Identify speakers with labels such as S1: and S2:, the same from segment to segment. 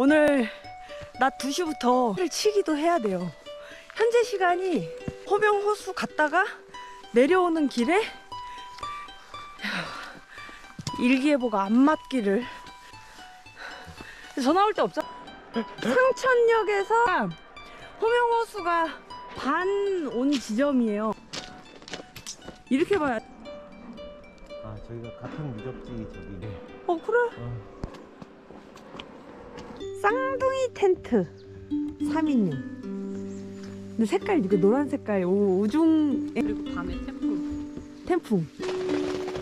S1: 오늘 낮 2시부터 를 치기도 해야 돼요. 현재 시간이 호명 호수 갔다가 내려오는 길에 일기예보가 안 맞기를 전화 올 때 없죠? 상천역에서 호명 호수가 반 온 지점이에요. 이렇게 봐야
S2: 아 저희가 같은 유적지 저기
S1: 어 그래 쌍둥이 텐트. 3인용 근데 색깔 이거 노란 색깔 오, 우중
S3: 그리고 밤에 템플.
S1: 태풍.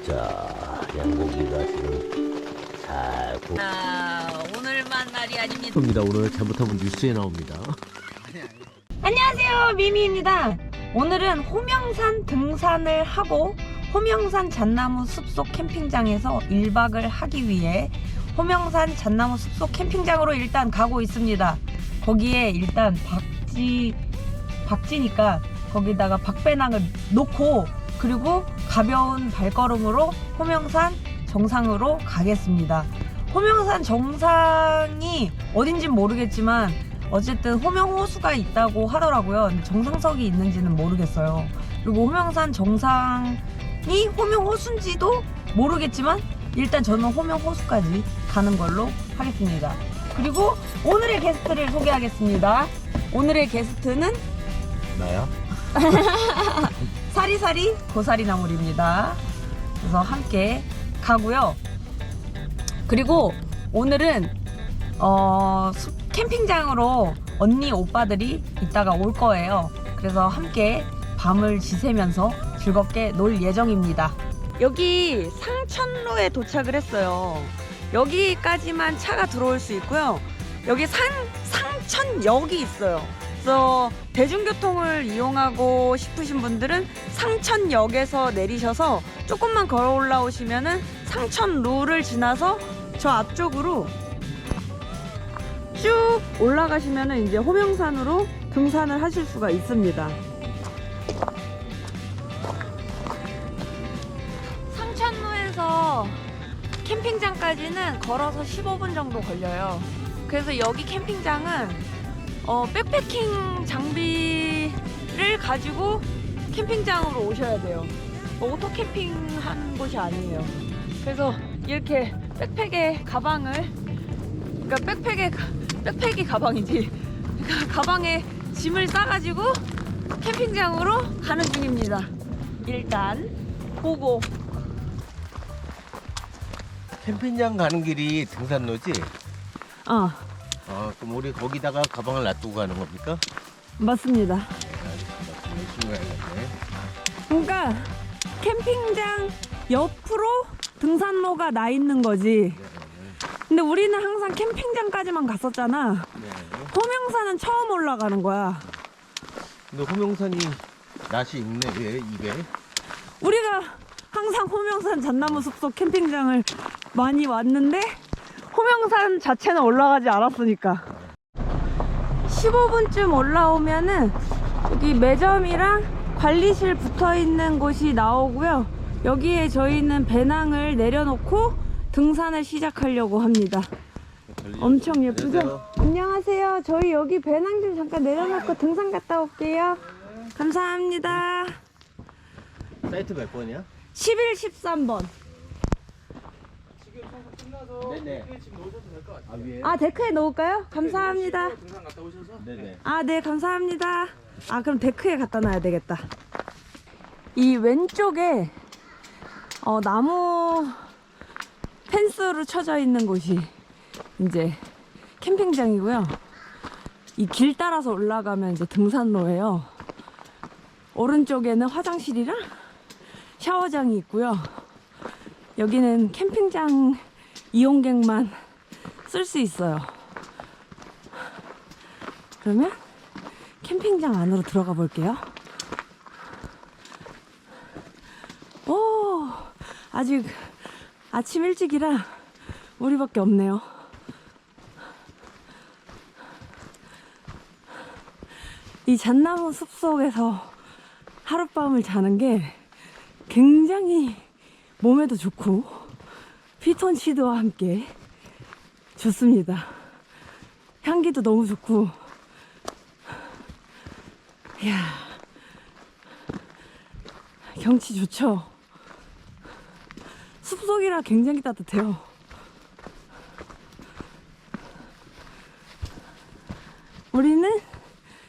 S2: 자 양고기가 지금 잘 구...
S3: 아, 오늘만 날이 아닙니다.
S2: 겁니다. 오늘 잘못하면 뉴스에 나옵니다.
S1: 안녕하세요. 미미입니다. 오늘은 호명산 등산을 하고 호명산 잣나무 숲속 캠핑장에서 1박을 하기 위해 호명산 잣나무 숲속 캠핑장으로 일단 가고 있습니다 거기에 일단 박지 박지니까 거기다가 박배낭을 놓고 그리고 가벼운 발걸음으로 호명산 정상으로 가겠습니다 호명산 정상이 어딘진 모르겠지만 어쨌든 호명 호수가 있다고 하더라고요. 정상석이 있는지는 모르겠어요. 그리고 호명산 정상이 호명 호수인지도 모르겠지만 일단 저는 호명 호수까지 가는 걸로 하겠습니다. 그리고 오늘의 게스트를 소개하겠습니다. 오늘의 게스트는
S2: 나야?
S1: 사리사리 고사리 나물입니다. 그래서 함께 가고요. 그리고 오늘은 어, 숲- 캠핑장으로 언니 오빠들이 이따가 올 거예요. 그래서 함께 밤을 지새면서 즐겁게 놀 예정입니다. 여기 상천로에 도착을 했어요. 여기까지만 차가 들어올 수 있고요. 여기 산 상천역이 있어요. 그래서 대중교통을 이용하고 싶으신 분들은 상천역에서 내리셔서 조금만 걸어 올라오시면은 상천루를 지나서 저 앞쪽으로 쭉 올라가시면은 이제 호명산으로 등산을 하실 수가 있습니다. 캠핑장까지는 걸어서 15분 정도 걸려요. 그래서 여기 캠핑장은 어, 백패킹 장비를 가지고 캠핑장으로 오셔야 돼요. 뭐 오토 캠핑 하는 곳이 아니에요. 그래서 이렇게 백팩에 가방을 그러니까 백팩에 가- 백팩이 가방이지. 그러니까 가방에 짐을 싸가지고 캠핑장으로 가는 중입니다. 일단 보고
S2: 캠핑장 가는 길이 등산로지?
S1: 어
S2: 아 그럼 우리 거기다가 가방을 놔두고 가는 겁니까?
S1: 맞습니다.
S2: 열심히 가야겠네
S1: 그러니까 캠핑장 옆으로 등산로가 나 있는 거지. 근데 우리는 항상 캠핑장까지만 갔었잖아.
S2: 네.
S1: 호명산은 처음 올라가는 거야.
S2: 근데 호명산이 낯이 있네 왜 입에?
S1: 우리가 항상 호명산 잣나무 숲속 캠핑장을 많이 왔는데 호명산 자체는 올라가지 않았으니까 15분쯤 올라오면은 여기 매점이랑 관리실 붙어 있는 곳이 나오고요 여기에 저희는 배낭을 내려놓고 등산을 시작하려고 합니다 엄청 예쁘죠?
S2: 안녕하세요.
S1: 안녕하세요 저희 여기 배낭 좀 잠깐 내려놓고 등산 갔다 올게요 감사합니다
S2: 사이트 몇 번이야?
S1: 11, 13번.
S2: 네네 아 위에?
S1: 아, 데크에 넣을까요? 감사합니다.
S2: 네네
S1: 아, 네, 감사합니다. 아, 그럼 데크에 갖다 놔야 되겠다. 이 왼쪽에 어, 나무 펜스로 쳐져 있는 곳이 이제 캠핑장이고요. 이 길 따라서 올라가면 이제 등산로예요. 오른쪽에는 화장실이랑 샤워장이 있고요. 여기는 캠핑장 이용객만 쓸 수 있어요. 그러면 캠핑장 안으로 들어가 볼게요. 오, 아직 아침 일찍이라 우리밖에 없네요. 이 잣나무 숲속에서 하룻밤을 자는 게 굉장히 몸에도 좋고 피톤치드와 함께 좋습니다. 향기도 너무 좋고. 이야. 경치 좋죠? 숲속이라 굉장히 따뜻해요. 우리는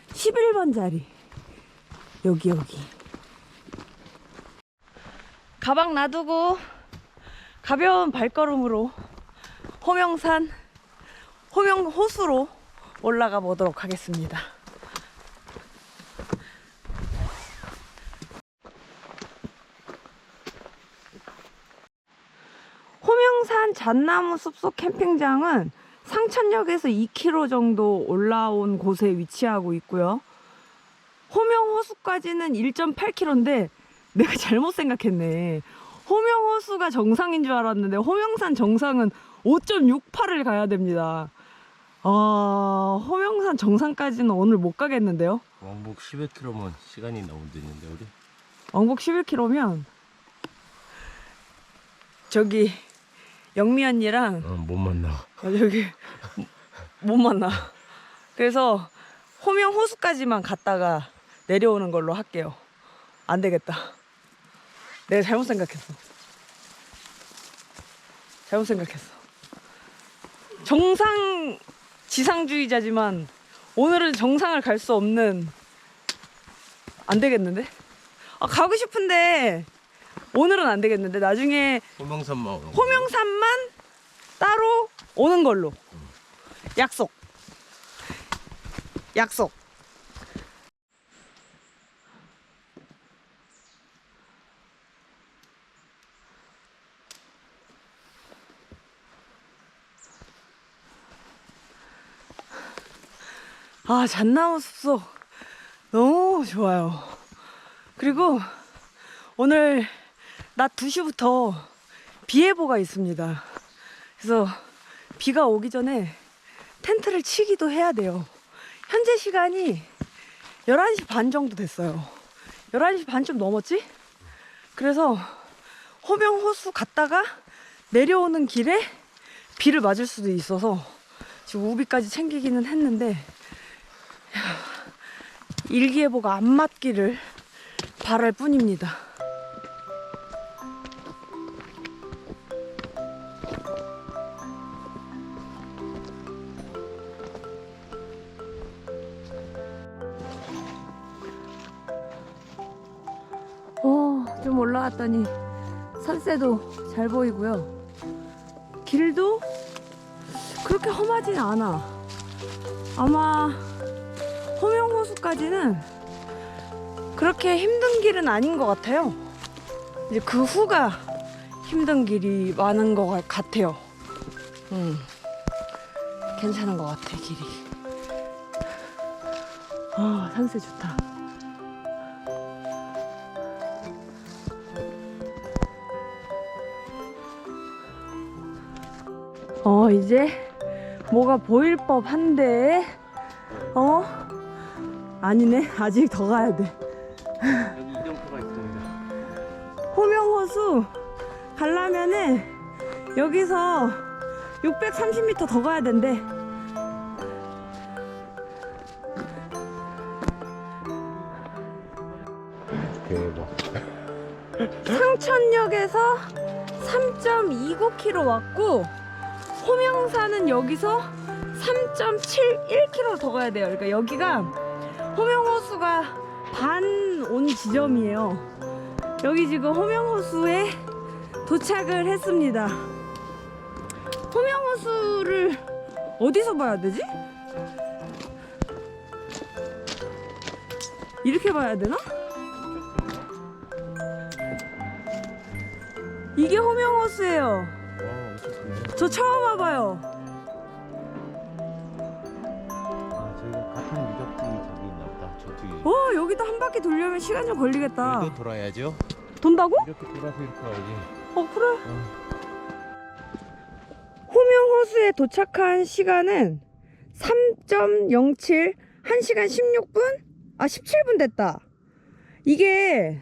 S1: 11번 자리. 여기, 여기. 가방 놔두고 가벼운 발걸음으로 호명산, 호명호수로 올라가 보도록 하겠습니다. 호명산 잣나무 숲속 캠핑장은 상천역에서 2km 정도 올라온 곳에 위치하고 있고요. 호명호수까지는 1.8km인데 내가 잘못 생각했네. 호명호수가 정상인 줄 알았는데 호명산 정상은 5.68을 가야 됩니다. 아, 호명산 정상까지는 오늘 못 가겠는데요.
S2: 왕복 11km면 시간이 너무 늦는데 우리?
S1: 왕복 11km면 저기 영미 언니랑
S2: 어, 못 만나.
S1: 어, 여기 못 만나. 그래서 호명 호수까지만 갔다가 내려오는 걸로 할게요. 안 되겠다. 내가 잘못 생각했어. 잘못 생각했어. 정상 지상주의자지만 오늘은 정상을 갈 수 없는 안 되겠는데? 아, 가고 싶은데 오늘은 안 되겠는데 나중에
S2: 호명산만 오는 거.
S1: 호명산만 따로 오는 걸로 약속 약속 아 잣나무 숲속 너무 좋아요 그리고 오늘 낮 2시부터 비 예보가 있습니다. 그래서 비가 오기 전에 텐트를 치기도 해야 돼요. 현재 시간이 11시 반 정도 됐어요. 11시 반쯤 넘었지? 그래서 호명 호수 갔다가 내려오는 길에 비를 맞을 수도 있어서 지금 우비까지 챙기기는 했는데 야, 일기예보가 안 맞기를 바랄 뿐입니다. 어, 좀 올라갔더니 산세도 잘 보이고요. 길도 그렇게 험하진 않아. 아마 호명호수까지는 그렇게 힘든 길은 아닌 것 같아요. 이제 그 후가 힘든 길이 많은 것 같- 같아요. 음, 괜찮은 것 같아, 길이. 아, 산세 좋다. 어, 이제 뭐가 보일 법 한데, 어? 아니네. 아직 더 가야 돼.
S2: 여기 이정표가 있습니다.
S1: 호명호수 가려면은 여기서 630m 더 가야 된대.
S2: 대박.
S1: 상천역에서 3.29km 왔고 호명산은 여기서 3.71km 더 가야 돼요. 그러니까 여기가 호명호수가 반 온 지점이에요. 여기 지금 호명호수에 도착을 했습니다. 호명호수를 어디서 봐야 되지? 이렇게 봐야 되나? 이게 호명호수예요. 저 처음 와봐요. 여기도 한 바퀴 돌려면 시간 좀 걸리겠다.
S2: 여기도 돌아야죠.
S1: 돈다고?
S2: 이렇게 돌아서 이렇게 와야지.
S1: 어 그래. 호명 호수에 도착한 시간은 3.07 1시간 16분? 아 17분 됐다. 이게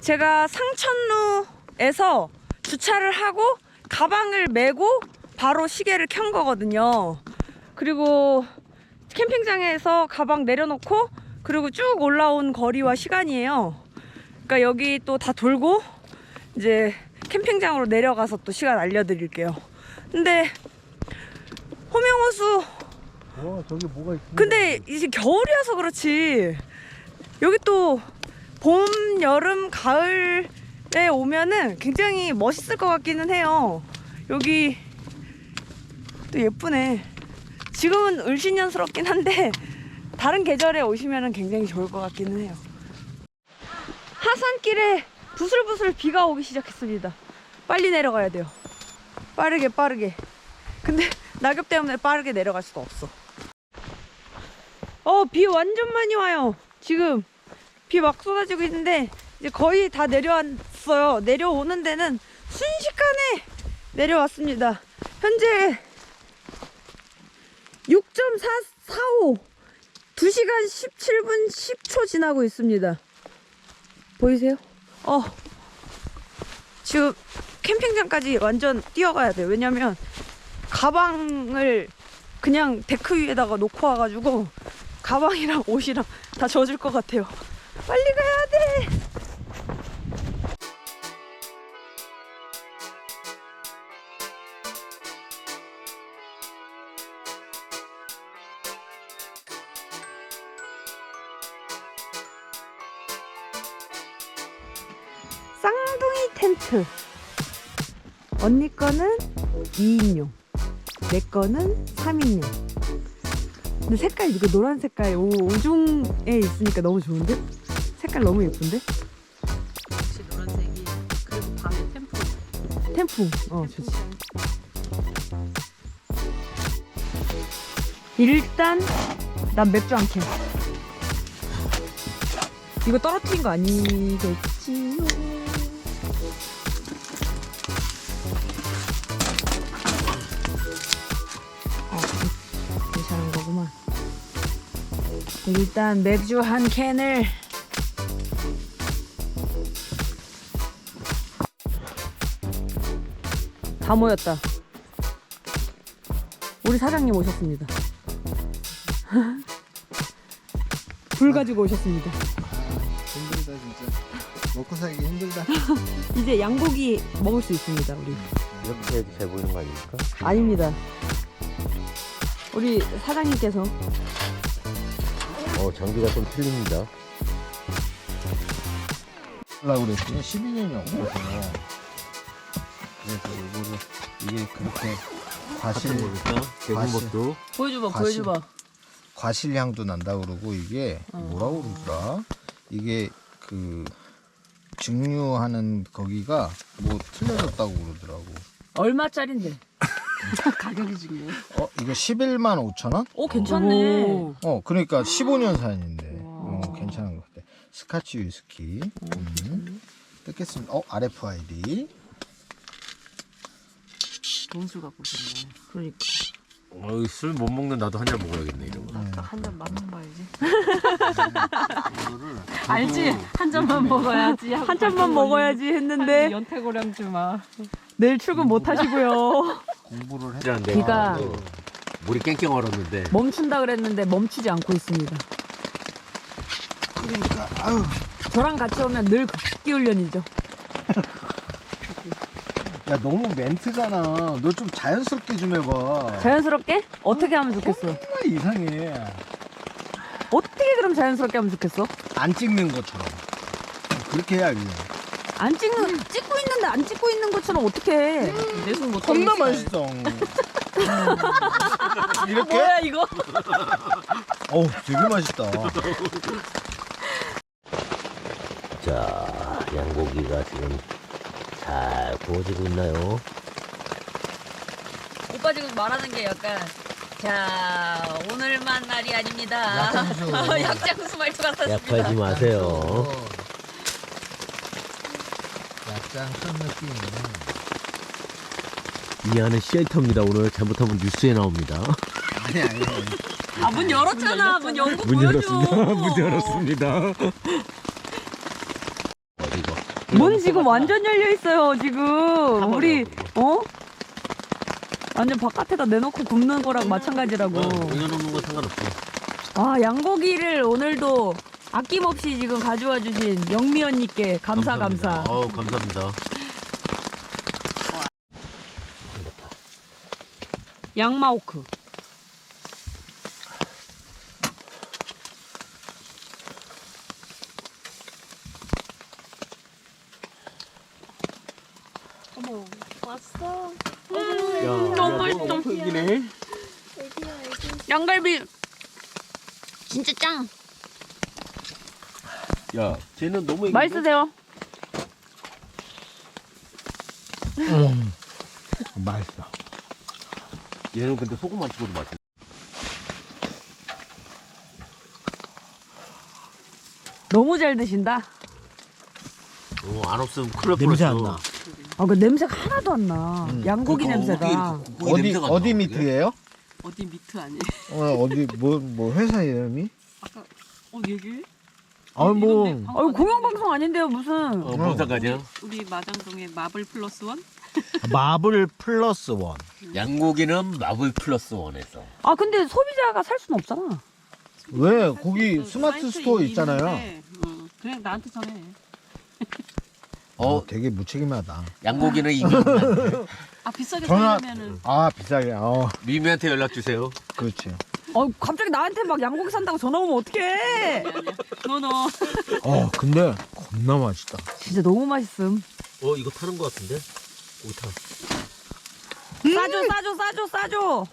S1: 제가 상천루에서 주차를 하고 가방을 메고 바로 시계를 켠 거거든요. 그리고 캠핑장에서 가방 내려놓고 그리고 쭉 올라온 거리와 시간이에요. 그러니까 여기 또 다 돌고 이제 캠핑장으로 내려가서 또 시간 알려드릴게요. 근데 호명호수
S2: 와 저기 뭐가 있어?
S1: 근데 이제 겨울이어서 그렇지 여기 또 봄, 여름, 가을에 오면은 굉장히 멋있을 것 같기는 해요. 여기 또 예쁘네. 지금은 을신년스럽긴 한데 다른 계절에 오시면은 굉장히 좋을 것 같기는 해요. 하산길에 부슬부슬 비가 오기 시작했습니다. 빨리 내려가야 돼요. 빠르게 빠르게. 근데 낙엽 때문에 빠르게 내려갈 수가 없어. 어, 비 완전 많이 와요. 지금 비 막 쏟아지고 있는데 이제 거의 다 내려왔어요. 내려오는 데는 순식간에 내려왔습니다. 현재 6.445 2시간 17분 10초 지나고 있습니다. 보이세요? 어. 지금 캠핑장까지 완전 뛰어가야 돼요. 왜냐면 가방을 그냥 데크 위에다가 놓고 와가지고 가방이랑 옷이랑 다 젖을 것 같아요. 빨리 가야 돼. 내 거는 3인용. 근데 색깔 이거 노란 색깔 오, 오중에 있으니까 너무 좋은데? 색깔 너무 예쁜데?
S3: 역시 노란색이 그리고 밤에 템포.
S1: 템풍 어 좋지 일단 난 맥주 안캔 이거 떨어뜨린 거 아니겠지요? 일단 맥주 한 캔을 다 모였다. 우리 사장님 오셨습니다. 불 가지고 오셨습니다.
S4: 힘들다 진짜 먹고 살기 힘들다
S1: 이제 양고기 먹을 수 있습니다, 우리.
S2: 이렇게 해도 잘 보이는 거 아닙니까?
S1: 아닙니다. 우리 사장님께서
S2: 어, 장비가 좀 틀립니다.
S4: 하려고 그랬더니 12년이 없어서 그래서 이거를 이게 그렇게 과실
S2: 대군법도
S3: 보여줘봐,
S4: 과실.
S3: 보여줘봐.
S4: 과실향도 난다 그러고 이게 뭐라고 그러더라 이게 그 증류하는 거기가 뭐 틀려졌다고 그러더라고
S3: 얼마짜린데? 가격이 지금.
S4: 어 이거 11만 5천 원?
S3: 오, 괜찮네.
S4: 어 그러니까 15년 산인데 어, 괜찮은 것 같아 스카치 위스키 음. 뜯겠습니다 어 RFID
S3: 갖고 있네.
S1: 그러니까
S2: 어이 술 못 먹는 나도 한 잔 먹어야겠네 이런 거.
S3: 한잔 맛만 봐야지. 알지? 한 잔만 먹어야지. 하고
S1: 한 잔만 먹어야지 했는데
S3: 연태고량 주마.
S1: 내일 출근 못 하시고요.
S4: 공부를 해
S2: 진짜인데
S1: 비가-
S2: 또 물이 깽깽 얼었는데
S1: 멈춘다 그랬는데 멈추지 않고 있습니다.
S4: 그러니까 아유
S1: 저랑 같이 오면 늘 급기 훈련이죠.
S4: 야 너무 멘트잖아. 너 좀 자연스럽게 좀 해봐.
S1: 자연스럽게 어떻게 하면 좋겠어?
S4: 정말 이상해.
S1: 어떻게 그럼 자연스럽게 하면 좋겠어?
S4: 안 찍는 것처럼. 그렇게 해야 유행.
S1: 안 찍는 찍고 있는데 안 찍고 있는 것처럼 어떻게 해?
S3: 내손 못.
S4: 겁나 맛있어. 이렇게?
S1: 뭐야 이거?
S4: 어우 되게 맛있다.
S2: 자 양고기가 지금 잘 구워지고 있나요?
S3: 오빠 지금 말하는 게 약간 자 오늘만 날이 아닙니다.
S4: 약장수.
S3: 약장수 말투 같았습니다.
S2: 약하지 마세요.
S4: 약간 큰 느낌.
S2: 이 안에 시애터입니다. 오늘 잘못하면 뉴스에 나옵니다.
S4: 아니 아니.
S3: 아 문 열었잖아. 문 연고
S2: 문
S3: 보여줘.
S2: 열었습니다. 문 열었습니다. 어디가?
S1: 문 지금 완전 열려 있어요 지금. 우리. 어? 완전 바깥에다 내놓고 굽는 거랑 마찬가지라고.
S2: 어, 올려놓는 건 상관없지.
S1: 아, 양고기를 오늘도 아낌없이 지금 가져와 주신 영미 언니께 감사 감사.
S2: 어우, 감사합니다.
S1: 양마오크.
S5: 어머 왔어.
S2: 야,
S1: 너무 맛있어.
S2: 크기네.
S5: 애기야 애기.
S1: 양갈비 진짜 짱.
S2: 야, 쟤는 너무?
S1: 맛있으세요?
S4: 음. 맛있어.
S2: 얘는 근데 소금 안 찍어도 맛있어.
S1: 너무 잘 드신다.
S2: 어, 안 없으면 큰일 날
S4: 냄새
S2: 뻔했어.
S4: 안 나.
S1: 아, 그 냄새가 하나도 안 나.
S4: 음.
S1: 양고기
S2: 그러니까
S1: 냄새가.
S2: 고기, 고기
S4: 어디
S2: 냄새가
S4: 어디
S2: 안 나,
S4: 미트예요?
S5: 어디 미트 아니?
S4: 어, 어디 뭐 뭐 회사 이름이?
S5: 아까 어 얘기?
S4: 아 뭐.
S5: 방-
S1: 아유, 공영방송 아닌데요, 무슨.
S2: 어, 뭔 상관이야?
S5: 우리 마장동의 마블 플러스 원?
S4: 마블 플러스 원.
S2: 양고기는 마블 플러스 원에서.
S1: 아, 근데 소비자가 살 수는 없잖아.
S4: 왜 거기
S5: 그
S4: 스마트 스토어 있잖아요.
S5: 어, 그냥 나한테 전해.
S2: 어,
S4: 어, 되게 무책임하다.
S2: 양고기는 이미한테
S5: 아 비싸게
S4: 전화-
S5: 사려면은
S4: 아 비싸게. 어,
S2: 미미한테 연락 주세요.
S4: 그렇지.
S1: 어, 갑자기 나한테 막 양고기 산다고 전화 오면 어떡해.
S5: 너너
S4: 어, 근데 겁나 맛있다.
S1: 진짜 너무 맛있음.
S2: 어, 이거 타는 거 같은데? 오타
S1: 싸줘, 싸줘, 싸줘, 싸줘.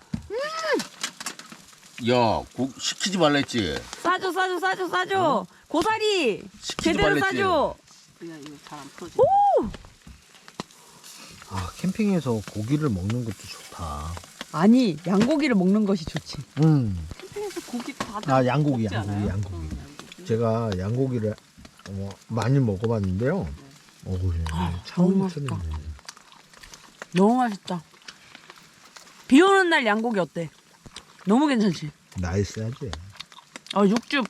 S2: 야, 고, 시키지 말라 했지.
S1: 싸줘, 싸줘, 싸줘, 싸줘. 고사리.
S2: 시키지
S1: 제대로
S2: 말랬지.
S1: 싸줘.
S5: 야 이거 잘 안 풀어져.
S4: 아 캠핑에서 고기를 먹는 것도 좋다.
S1: 아니, 양고기를 먹는 것이 좋지.
S4: 음.
S5: 캠핑에서 고기
S4: 다아 양고기
S5: 먹지
S4: 양고기
S5: 않아요?
S4: 양고기.
S5: 응, 양고기.
S4: 제가 양고기를 어, 많이 먹어봤는데요. 어우, 예,
S1: 너무
S4: 차원이
S1: 맛있다. 너무 맛있다. 비 오는 날 양고기 어때? 너무 괜찮지?
S4: 나이스하지.
S1: 어, 육즙.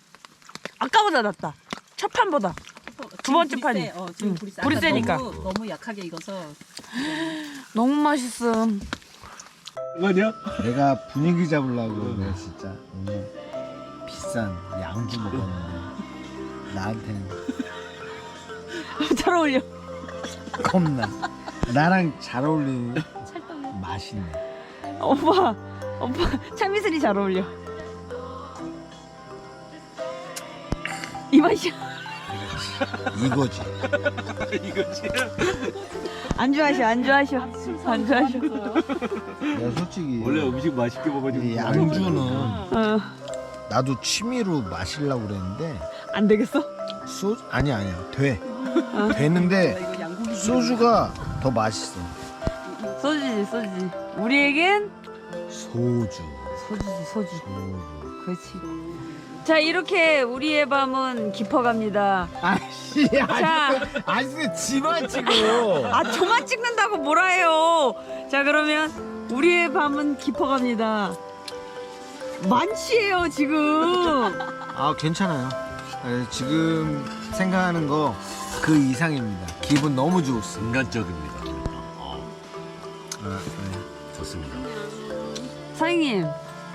S1: 아까보다 낫다. 첫 판보다. 두
S5: 지금
S1: 번째
S5: 불이
S1: 판이.
S5: 세. 어, 지금
S1: 응,
S5: 불이 세.
S1: 불이
S5: 아까
S1: 세니까.
S5: 너무, 너무 약하게 익어서
S1: 너무 맛있음.
S2: 아니야?
S4: 내가 분위기 잡으려고 내가 진짜 오늘 비싼 양주 먹었는데 나한테는
S1: 잘 어울려.
S4: 겁나 나랑 잘 어울리는 맛있네.
S1: 오빠, 오빠 참이슬이 잘 어울려. 이 맛이야.
S4: 이거지.
S2: 이거지.
S1: 안주하셔, 안주하셔. 안주하셔.
S4: 내가 솔직히
S2: 원래 음식 맛있게 먹어주고.
S4: 이 양주는
S1: 어,
S4: 나도 취미로 마시려고 그랬는데
S1: 안 되겠어?
S4: 소 아니 아니야 돼
S1: 어.
S4: 되는데
S5: 이거 양고기
S4: 소주가 더 맛있어.
S1: 소주지, 소주지. 우리에겐
S4: 소주.
S1: 소주지, 소주.
S4: 소주.
S1: 그렇지. 자, 이렇게 우리의 밤은 깊어갑니다.
S4: 아씨
S1: 자.
S4: 아직 지만 찍어.
S1: 아, 저만 찍는다고 뭐라 해요. 자, 그러면 우리의 밤은 깊어갑니다. 만취해요, 지금.
S4: 아 괜찮아요. 네, 지금 생각하는 거 그 이상입니다. 기분 너무 좋습니다.
S2: 인간적입니다.
S4: 아, 네.
S2: 좋습니다.
S1: 사장님,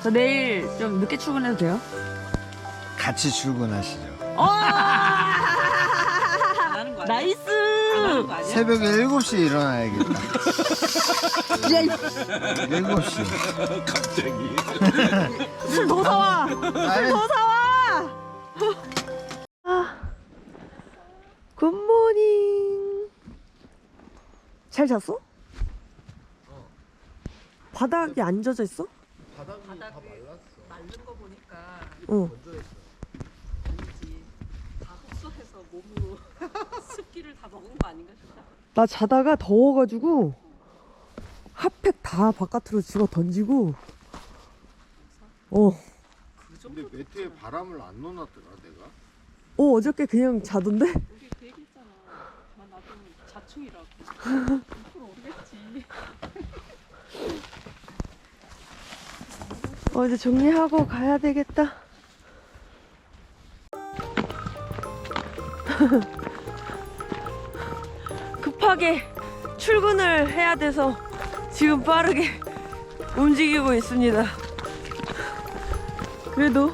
S1: 저 내일 좀 늦게 출근해도 돼요?
S4: 같이 출근하시죠.
S1: 어!
S5: 나는 거 아니야?
S1: 나이스!
S5: 나는 거 아니야?
S4: 새벽에 7시에 일어나야겠다.
S1: 야, 이
S4: 7시.
S2: 갑자기.
S1: 술더 사와! 더 사와! 아, 굿모닝. 잘 잤어? 바닥이 안 젖어 있어?
S5: 바닥이 마른 거 보니까
S1: 응.
S5: 아니지. 다 흡수해서 몸으로 습기를 다 먹은 거 아닌가 싶다.
S1: 나 자다가 더워가지고 핫팩 다 바깥으로 집어 던지고 어,
S4: 근데 매트에 바람을 안 넣어놨더라 내가.
S1: 어 어저께 그냥 자던데?
S5: 우리 그 얘기 했잖아. 아, 나도 자충이라고. 앞으로 오르겠지.
S1: 어 이제 정리하고 가야 되겠다 급하게 출근을 해야 돼서 지금 빠르게 움직이고 있습니다. 그래도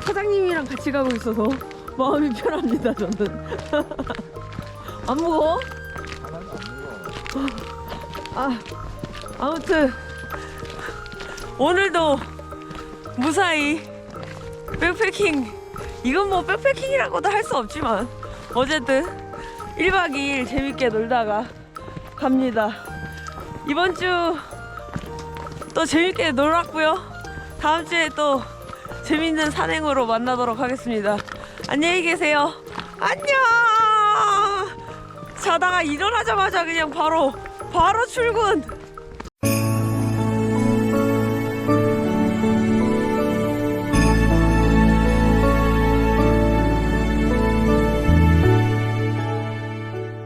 S1: 사장님이랑 같이 가고 있어서 마음이 편합니다, 저는. 안 무거워? 아, 아무튼 오늘도 무사히 백패킹 이건 뭐 백패킹이라고도 할 수 없지만 어쨌든 1박 2일 재밌게 놀다가 갑니다. 이번 주 또 재밌게 놀았고요. 다음 주에 또 재밌는 산행으로 만나도록 하겠습니다. 안녕히 계세요. 안녕. 자다가 일어나자마자 그냥 바로 바로 출근.